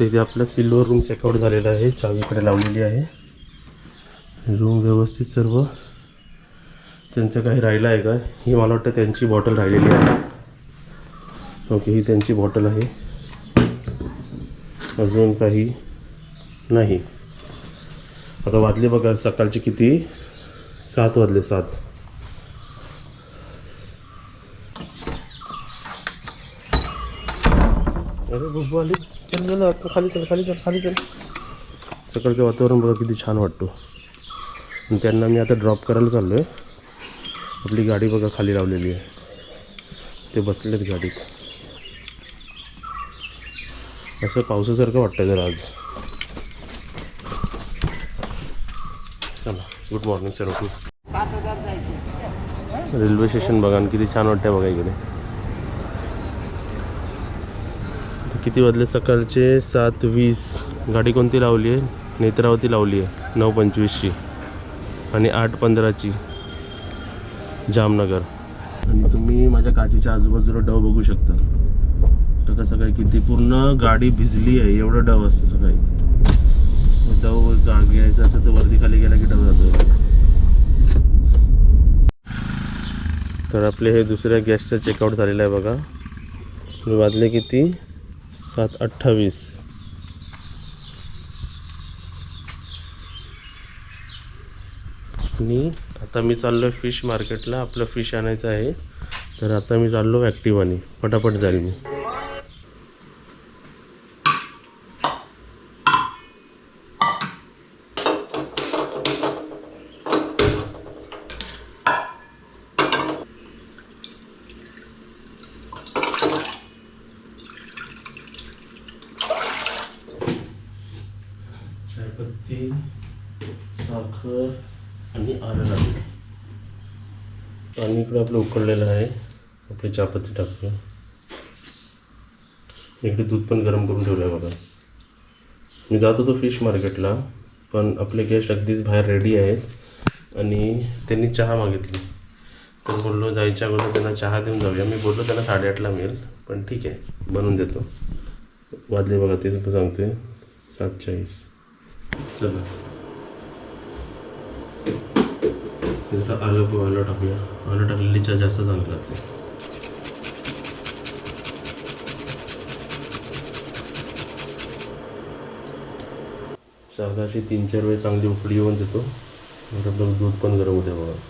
तर इथे आपला सिल्वर रूम चेकआउट झालेला आहे. चावीकडे लावलेली आहे. रूम व्यवस्थित सर्व. त्यांचं काही राहिलं आहे का? ही मला वाटतं त्यांची बॉटल राहिलेली आहे. ओके ही त्यांची बॉटल आहे. अजून काही नाही. आता वाजले बघा सकाळचे किती? सात वाजले सात. अरे बघू आले चल चल आता खाली चल खाली चल खाली चल. सकाळचं वातावरण बघा किती छान वाटतो. आणि त्यांना मी आता ड्रॉप करायला चाललो आहे आपली गाडी बघा खाली लावलेली आहे. ते बसलेत गाडीत. असं पावसासारखं वाटतं जरा आज. चला good morning sir. Okay railway station बघा आणि किती छान वाटतंय बघा इकडे आता किती वाजले सकाळचे? सात वीस. गाडी कोणती लावली आहे? नेत्रावती लावली आहे. नऊ पंचवीसची. आणि आठ पंधराची. जामनगर. आणि तुम्ही माझ्या काचेच्या आजूबाजूला डव बघू शकता. सकाळ सकाळी किती पूर्ण गाडी भिजली आहे. एवढं डव असतं सकाळी. डव घ्यायचं असं तर वरती खाली गेला की डव जातो तर आपले हे दुसऱ्या गॅसचं चेकआउट झालेलं आहे बघा. वाजले किती? सात अठ्ठावीस. आणि आता मी चाललो आहे फिश मार्केटला. आपलं फिश आणायचं आहे. तर आता मी चाललो ॲक्टिवानी पटापट जाईल मी. चायपत्ती साखर आणि आलं आणि पाणी इकडे आपलं उकळलेलं आहे. आपली चहापत्ती टाकूया. इकडे दूध पण गरम करून ठेवलं आहे बघा. मी जात होतो फिश मार्केटला पण आपले गेस्ट अगदीच बाहेर रेडी आहेत आणि त्यांनी चहा मागितली. तर बोललो जायच्या अगोदर त्यांना चहा देऊन जाऊया. मी बोललो त्यांना साडेआठला मिळेल पण ठीक आहे बनवून देतो. वाजले बघा तेच सांगतोय. सात चाळीस चला. तिथं आलं आलं टाकूया. आलं टाकलेली चहा जास्त चांगली लागते. चहाची तीन चार वेळ चांगली उकडी येऊन देतो. बरोबर दूध पण गरम होते बघा या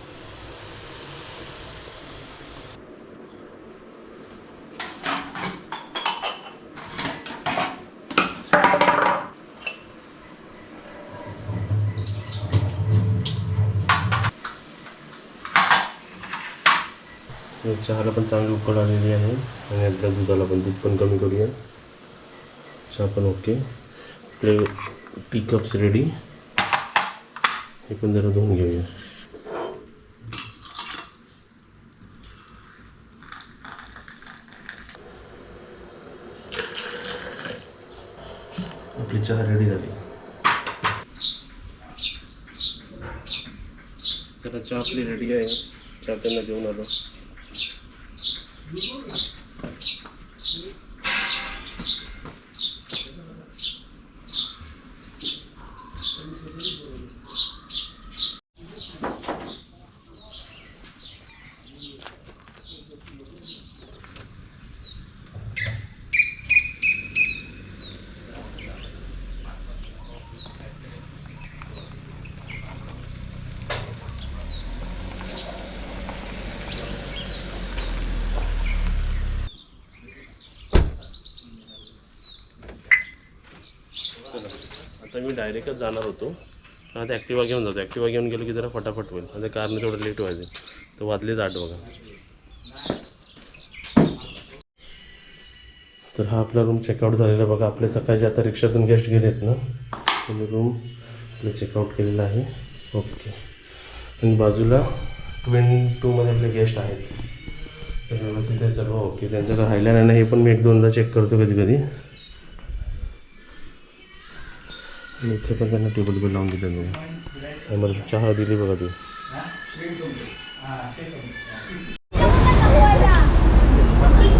चहाला पण चांगली उकड आलेली आहे. आणि आपल्या दुधाला पण दूध पण कमी करूया. चहा पण ओके. आपले टी कप्स रेडी हे पण जरा धुवून घेऊया. आपली चहा रेडी झाली. चला चहा आपली रेडी आहे. चहा त्यांना देऊन आलो. Thank you. आता मी डायरेक्टच जाणार होतो. पण आता ॲक्टिवा घेऊन जातो. ॲक्टिवा घेऊन गेलो की जरा फटाफट होईल. आता कारने थोडं लेट व्हायचं. तर वाजलेच आठ बघा. तर हा आपला रूम चेकआउट झालेला बघा. आपले सकाळचे आता रिक्षातून गेस्ट गेलेत ना तुम्ही रूम आपलं चेकआउट केलेलं आहे. ओके आणि बाजूला ट्वेन टूमध्ये आपले गेस्ट आहेत. तर व्यवस्थित आहे सर्व ओके त्यांचं काय राहिलं नाही. हे पण मी एक दोनदा चेक करतो कधी कधी आणि इथे पण त्यांना टेबल बिल लावून दिलं मी मला चहा दिली बघा ती.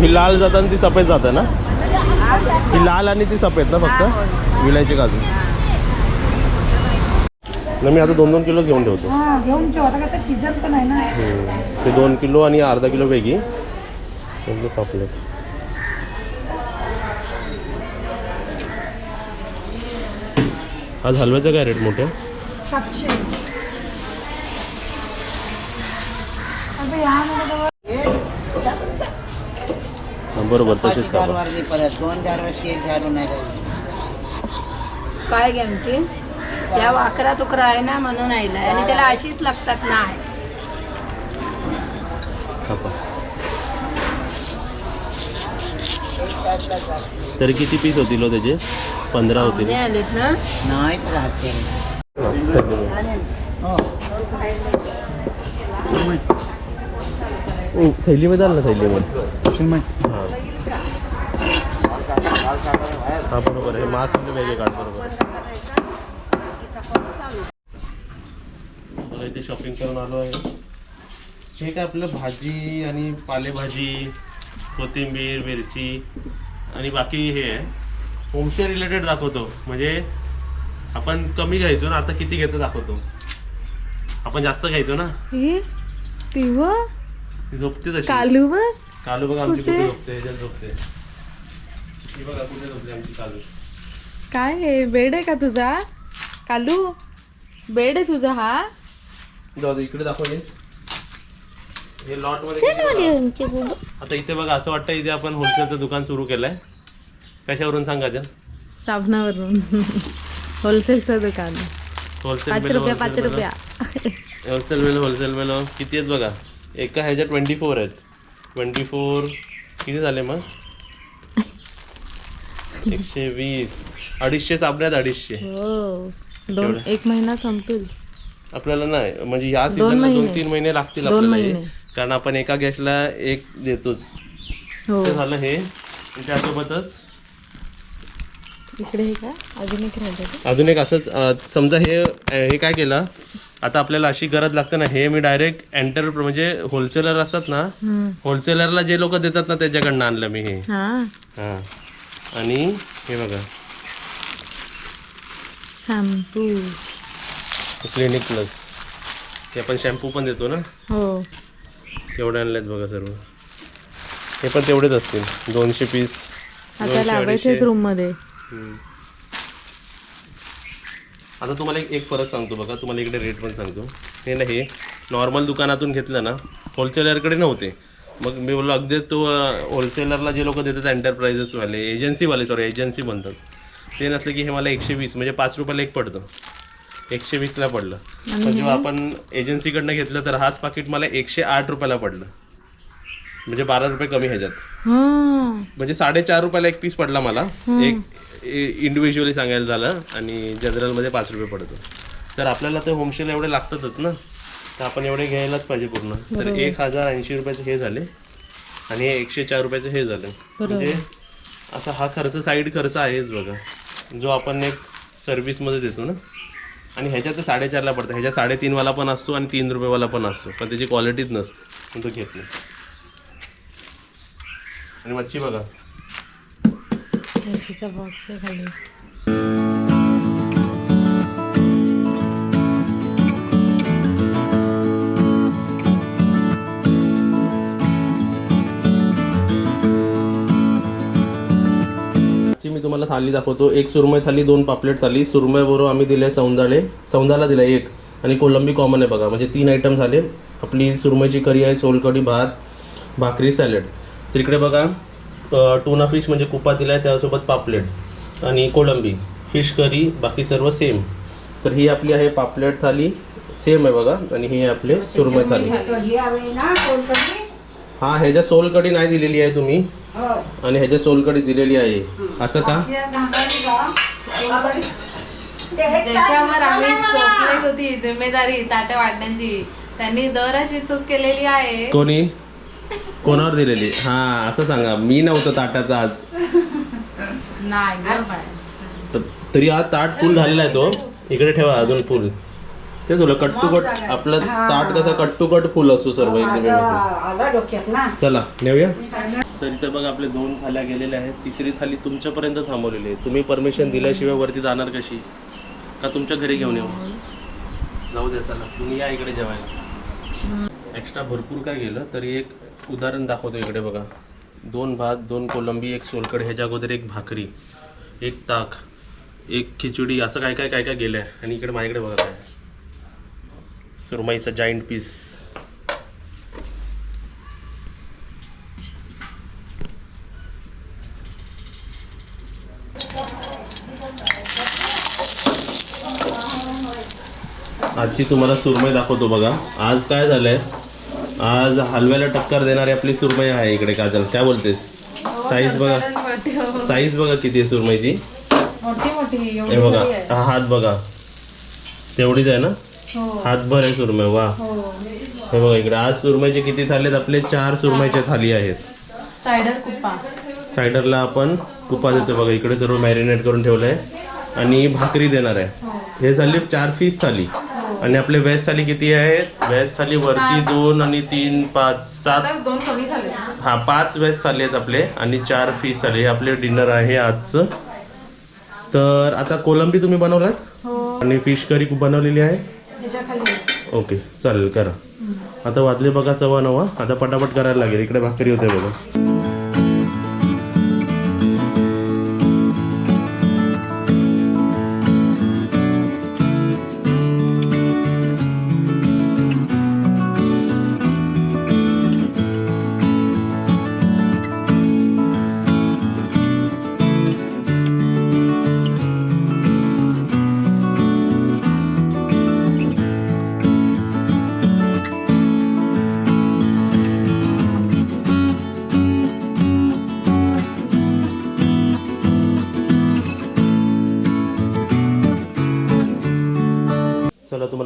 ही लाल जाता आणि ती सफेद जाता ना? ही लाल आणि ती सफेद ना फक्त? विलायची काजू. नाही मी आता दोन दोन किलो घेऊन ठेवतो. हा घेऊन ठेव. आता कसं सीझन पण आहे ना. हम्म. ते दोन किलो आणि अर्धा किलो म्हणजे पापलेट. आज हलव्याचं काय रेट मोठे? सातशे. आता ह्यामध्ये हां बरोबर तसेच काय गमती त्या वाकरा तुकरा आहे ना म्हणून आईला. आणि त्याला अशीच लागतात ना तरी किती पीस होतील हो त्याचे? पंधरा आलेत ना? नाही थैलीमध्ये आलं ना थैलीमध्ये. हां बरोबर आहे. मास्क वेगळे काढ बरोबर मला इथे शॉपिंग करून आलो आहे. हे काय आपलं भाजी आणि पालेभाजी कोथिंबीर मिरची आणि बाकी हे आहे. होमस्टे रिलेटेड दाखवतो. म्हणजे आपण कमी घ्यायचो ना आता किती घेतो दाखवतो. आपण जास्त घ्यायचो ना. तेव्हा? ती झोपते तशी कालू बघ. कालू बघा आमची कुठे? कुठे झोपते ह्याच्यात झोपते. ही बघा कुठे झोपते आमची कालू. काय आहे बेड आहे का तुझा? कालू बेड आहे तुझा हा? जाऊ दे इकडे दाखव हे. हे लॉटमध्ये आता इथे बघा असं वाटतं इथे आपण होलसेलचं दुकान सुरू केलंय. कशावरून सांगा साबणावरून. होलसेलचं दुकान. होलसेल पाच रुपया पाच रुपया. होलसेल मेलो होलसेल मेलो किती आहेत बघा? एका ह्याच्यात ट्वेंटी फोर आहेत. ट्वेंटी फोर किती झाले मग? एकशे वीस. अडीचशे साबण्यात अडीचशे. हो. दोन? एक महिना संपेल. आपल्याला नाही म्हणजे या सीझनला दोन महिने. तीन महिने लागतील दोन आपल्याला हे. महिने. कारण आपण एका गॅसला एक देतोच. हो. ते झालं हे. आणि त्यासोबतच इकडे हे का? अजून एक राहिलं? अजून एक असंच अं, समजा हे हे काय केलं? आता आपल्याला अशी गरज लागते ना हे मी डायरेक्ट एंटर म्हणजे होलसेलर असतात ना. होलसेलरला जे लोक देतात ना त्याच्याकडनं आणलं मी हे. हा. हां. आणि हे बघा. शॅम्पू. क्लिनिक प्लस हे आपण शॅम्पू पण देतो ना? हो. एवढे आणलेत बघा सर्व. हे पण तेवढेच असतील. दोनशे पीस आता लावायचे. रूममध्ये. आता तुम्हाला एक एक फरक सांगतो बघा. तुम्हाला इकडे रेट पण सांगतो. हे ना हे नॉर्मल दुकानातून घेतलं ना होलसेलरकडे नव्हते. मग मी बोललो अगदी तो होलसेलरला जे लोक देतात एंटरप्राइजेसवाले एजन्सीवाले सॉरी एजन्सी म्हणतात ते नसलं की हे मला एकशे वीस म्हणजे पाच रुपयाला एक पडतं. एकशे वीसला पडलं. पण जेव्हा आपण एजन्सीकडनं घेतलं तर हाच पाकिट मला एकशे आठ रुपयाला पडलं. म्हणजे बारा रुपये कमी ह्याच्यात. म्हणजे साडेचार रुपयाला एक पीस पडला मला. एक इंडिव्हिज्युअली सांगायला झालं आणि जनरलमध्ये पाच रुपये पडतो. तर आपल्याला ते होमस्टेला एवढे लागतातच ना? तर आपण एवढे घ्यायलाच पाहिजे पूर्ण. तर एक हजार ऐंशी रुपयाचे हे झाले आणि एकशे चार रुपयाचे हे झाले. म्हणजे असा हा खर्च साईड खर्च आहेच बघा. जो आपण एक सर्व्हिसमध्ये देतो ना? आणि ह्याच्यात तर साडेचारला पडतं. ह्याच्यात साडेतीनवाला पण असतो आणि तीन रुपयेवाला पण असतो. पण त्याची क्वालिटीच नसते. तो घेत नाही. आणि मच्छी बघा. मिरचीचा बॉक्स आहे खाली. मी तुम्हाला थाली दाखवतो. एक सुरमई थाली दोन पापलेट थाली. सुरमई बरोबर आम्ही दिले सौंदाळे. सौंदाला दिला एक. आणि कोलंबी कॉमन आहे बघा. म्हणजे तीन आयटम झाले. आपली सुरमईची करी आहे सोलकढी भात भाकरी सॅलड तिकडे बघा. टुना फिश म्हणजे कुपा दिला आहे त्यासोबत पापलेट आणि कोलंबी फिश करी बाकी सर्व सेम तर ही आपली आहे पापलेट थाली. सेम आहे बघा. आणि ही आपले सुरमई थाली. हा ह्याच्या सोलकढी नाही दिलेली आहे तुम्ही. आणि ह्याच्या सोलकढी दिलेली आहे. असं का? ज्याच्यावर आम्ही सोपलेत होती जिम्मेदारी ताट्या वाटण्याची त्यांनी दर अशी चूक केलेली आहे. कोणी? कोणावर दिलेली? हा असं सांगा. मी नव्हतं ताटाचा आज. नाही. तर तरी आज ताट फुल झालेला आहे तो. इकडे ठेवा अजून फुल ते तुला कट टू कट आपलं ताट कसा कट टू कट फुल असतो सर्व एकदम व्यवस्थित. आला डोक्यात ना. चला नेऊया. तर इथे बघा आपले दोन थाल्या गेलेल्या आहेत. तिसरी थाली तुमच्यापर्यंत थांबवलेली आहे. तुम्ही परमिशन दिल्याशिवाय वरती जाणार कशी? का तुमच्या घरी घेऊन येऊ? जाऊ द्या चला. तुम्ही या इकडे जेवायला. एक्स्ट्रा भरपूर काय गेलं तरी एक उदाहरण दाखवतो इकडे बघा. दोन भात दोन कोलंबी एक सोलकड ह्याच्या अगोदर एक भाकरी एक ताक एक खिचडी असं काय काय काय काय गेलं आहे आणि इकडे माझ्याकडे बघा काय. सुरमईचा जाईंट पीस आजची तुम्हाला सुरमई दाखवतो बघा. आज काय झालंय? आज हलव्याला टक्कर देणारी आपली सुरमई आहे इकडे काजल. काय बोलतेस? साईज बघा. साईज बघा किती आहे सुरमईची. हे बघा. हा हात बघा. तेवढीच आहे ना? हो. हातभर आहे सुरमई वा. हो. हे बघा इकडे आज सुरमईचे किती थाली आपले चार सुरमईच्या थाली आहेत. सायडर कुप्पा सायडरला आपण कुपा देतो बघा. इकडे सर्व मॅरिनेट करून ठेवलं आहे आणि भाकरी देणार आहे. हे. झाली चार फीस थाली. आणि आपले व्हेज थाली किती आहेत? व्हेज थाली वरती दोन आणि तीन पाच सात. हा पाच व्हेज थाली आहेत आपले आणि चार फीस थाली आपले डिनर आहे आजचं. तर आता कोलंबी तुम्ही बनवलात? हो. आणि फिश करी बनवलेली आहे? ओके चालेल करा. आता वाजले बघा सव्वा नवा आता पटापट करायला लागेल. इकडे भाकरी होते बघा.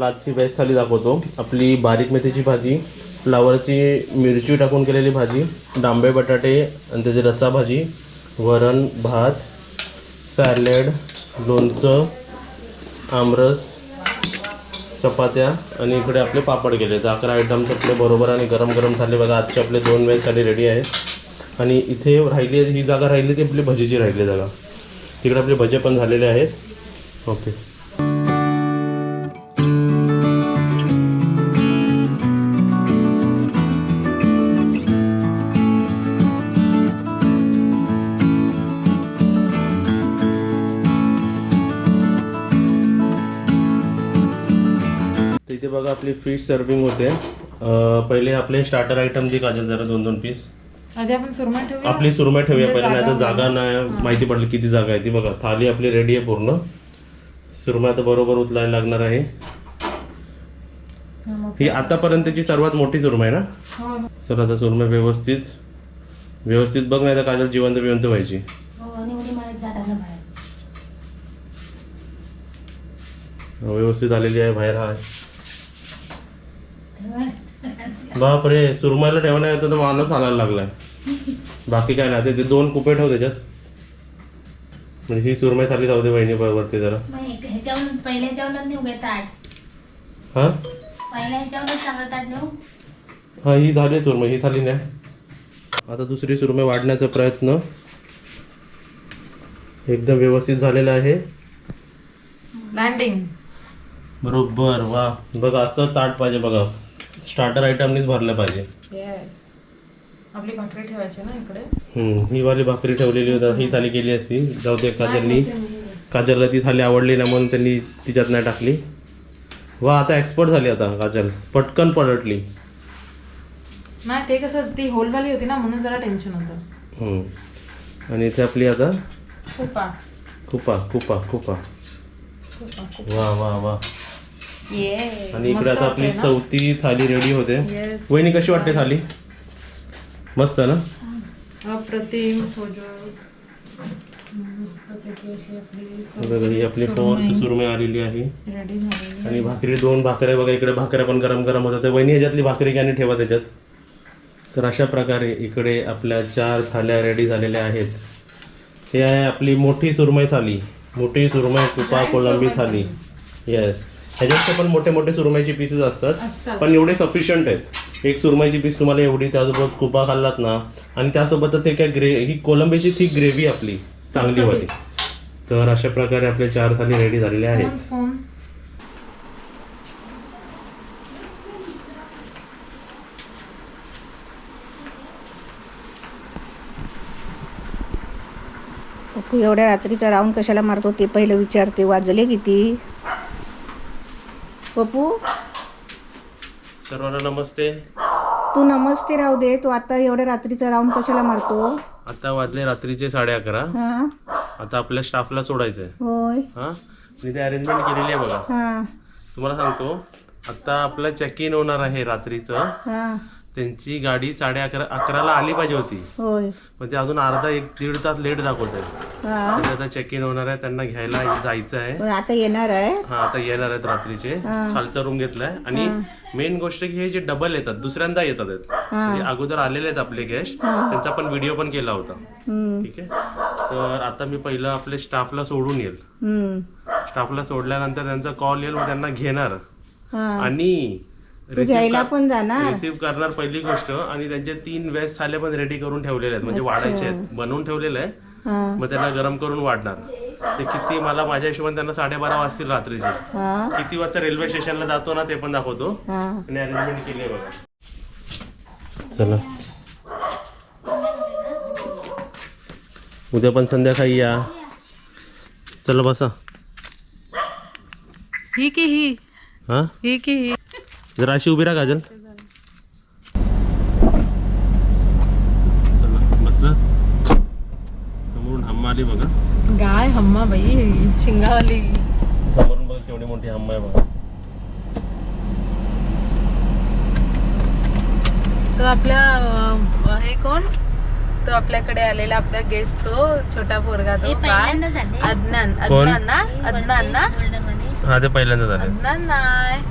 तुम्हाला आजची बेस्ट थाली दाखवतो. आपली बारीक मेथीची भाजी फ्लावरची मिरची टाकून केलेली भाजी डांबे बटाटे आणि त्याची रस्सा भाजी वरण भात सॅलेड लोणचं आमरस चपात्या आणि इकडे आपले पापड केले. तर अकरा आयटम्स आपले बरोबर आणि गरम गरम झाले बघा आजचे आपले दोन वेज थाली रेडी आहेत आणि इथे राहिली ही जागा राहिली ती आपली भजीची राहिली जागा तिकडे आपले भजे पण झालेले आहेत. ओके इथे बघा आपली फिश सर्विंग होते. अं, पहिले आपले स्टार्टर आयटम दे काजल जरा दोन दोन पीस आधी आपण सुरमई ठेवूया? आपली सुरमई ठेवूया. पहिले नाही तर जागा नाही माहिती पडली किती जागा आहे ती बघा. थाली आपली रेडी आहे पूर्ण. सुरमई आता बरोबर उचलायला लागणार आहे. ही आतापर्यंतची सर्वात मोठी सुरमई ना? हो हो. चल आता सुरमई व्यवस्थित. व्यवस्थित बघ नाही तर काजल जिवंत बिवंत व्हायची. व्यवस्थित आलेली आहे बाहेर हा. बापरे सुरमईला ठेवण्या येतं तर माणूस आणायला लागलाय. बाकी काय नाही ते- ते दोन कुपे ठेव त्याच्यात. म्हणजे ही सुरमई थाली जाऊ दे बहिणी वरती जरा. पहिल्या ह्याच्यावरून नेऊ घे ताट? हा? पहिल्या ह्याच्यावरून चांगलं ताट नेऊ? हा ही झाली सुरमई ही थाली नाही आता दुसरी सुरमई वाढण्याचा प्रयत्न. एकदम व्यवस्थित झालेला आहे. लँडिंग बरोबर वा. बघा असं ताट पाहिजे बघा. स्टार्टर आयटमनीच भरलं पाहिजे. येस आपली भाकरी ठेवायची ना इकडे? हम्म, ही वाली भाकरी ठेवलेली होती ही थाली केली असती. जाऊ दे काजलनी. काजलला ती थाली आवडली ना म्हणून त्यांनी तिच्यात नाही टाकली. वा आता एक्सपर्ट झाली आता काजल. पटकन पलटली. नाही ते कसं ती होलवाली होती ना म्हणून जरा टेन्शन होतं. हम्म. आणि इथे आपली आता? कुप्पा कुपा कुपा कुपा. कुप्पा वा वा वा. आणि इकडे आता आपली चौथी थाली रेडी होते. वहिनी कशी वाटते थाली? मस्त ना? अप्रतिम आपली ही फोर्थ सुरमई. आलेली आहे. आणि भाकरी दोन भाकऱ्या बघा इकडे भाकऱ्या पण गरम गरम होतात. वहिनी ह्याच्यातली भाकरी घ्या आणि ठेवा त्याच्यात. तर अशा प्रकारे इकडे आपल्या चार थाल्या रेडी झालेल्या आहेत. हे आहे आपली मोठी सुरमई थाली. मोठी सुरमई कुपा कोलंबी थाली. येस ह्याच्यात पण मोठे मोठे सुरमईचे पीसेस असतात. पण एवढे सफिशियंट आहेत. एक सुरमईची पीस तुम्हाला एवढी त्यासोबत कुपा खाल्लात ना आणि त्यासोबतच एक ग्रे ही कोलंबीची थिक ग्रेव्ही आपली चांगली वाली तर अशा प्रकारे आपले चार थाली रेडी झालेले आहेत. एवढ्या रात्रीचा राऊंड कशाला मारतो ते पहिलं विचारते वाजले किती? पप्पू सर्वांना नमस्ते. तू नमस्ते राहू दे. तू आता एवढ्या रात्रीचा राऊंड कशाला मारतो? आता वाजले रात्रीचे साडे अकरा. हां. आता आपल्या स्टाफला सोडायचं आहे होय. हां? मी ते अरेंजमेंट केलेली आहे बघा. हां. तुम्हाला सांगतो. आता आपलं चेक इन होणार आहे रात्रीचं. हां. त्यांची गाडी साडे अकरा अकराला आली पाहिजे होती. होय. पण ते अजून अर्धा एक दीड तास लेट दाखवत आहे हां आता चेक इन होणार आहे त्यांना घ्यायला जायचं आहे. पण आता येणार आहे. हा आता येणार आहेत रात्रीचे. खालचा रूम घेतलाय. आणि मेन गोष्ट की हे जे डबल येतात दुसऱ्यांदा येतात आहेत. म्हणजे अगोदर आलेले आहेत आपले गेस्ट त्यांचा पण व्हिडिओ पण केला होता. हम्म, ठीक आहे? तर आता मी पहिलं आपल्या स्टाफला सोडून येईल. हम्म, स्टाफला सोडल्यानंतर त्यांचा कॉल येईल मग त्यांना घेणार. हां. आणि घ्यायला पण जाणार. रिसीव्ह करणार पहिली गोष्ट आणि त्यांचे तीन वेज थाले पण रेडी करून ठेवलेले आहेत. म्हणजे वाढायचे आहेत. बनवून ठेवलेले आहे. हां. मग त्यांना गरम करून वाढणार. ते किती मला माझ्या हिशोबाने त्यांना साडेबारा वाजतील रात्रीचे. हां. किती वाजता रेल्वे स्टेशनला जातो ना ते पण दाखवतो. हां. आणि अरेंजमेंट केली आहे बघा. चला. उद्या पण संध्याकाळी या. चला बसा. ही की ही? हा? ही की ही? जरा अशी उभी राहा काजल. बसला. समोरून हम्मा आली बघा. गाय हम्मा बाई शिंगावाली. समोरून बघा केवढी मोठी हम्मा आहे बघा. तो आपल्या अं, हे कोण? तो आपल्याकडे आलेला आपला गेस्ट तो छोटा पोरगा तो काय पहिल्यांदा झाले. अदनान कोण? अदनान ना? अदनान ना? गोल्डन हा ते पहिल्यांदा झाले अदनान नाही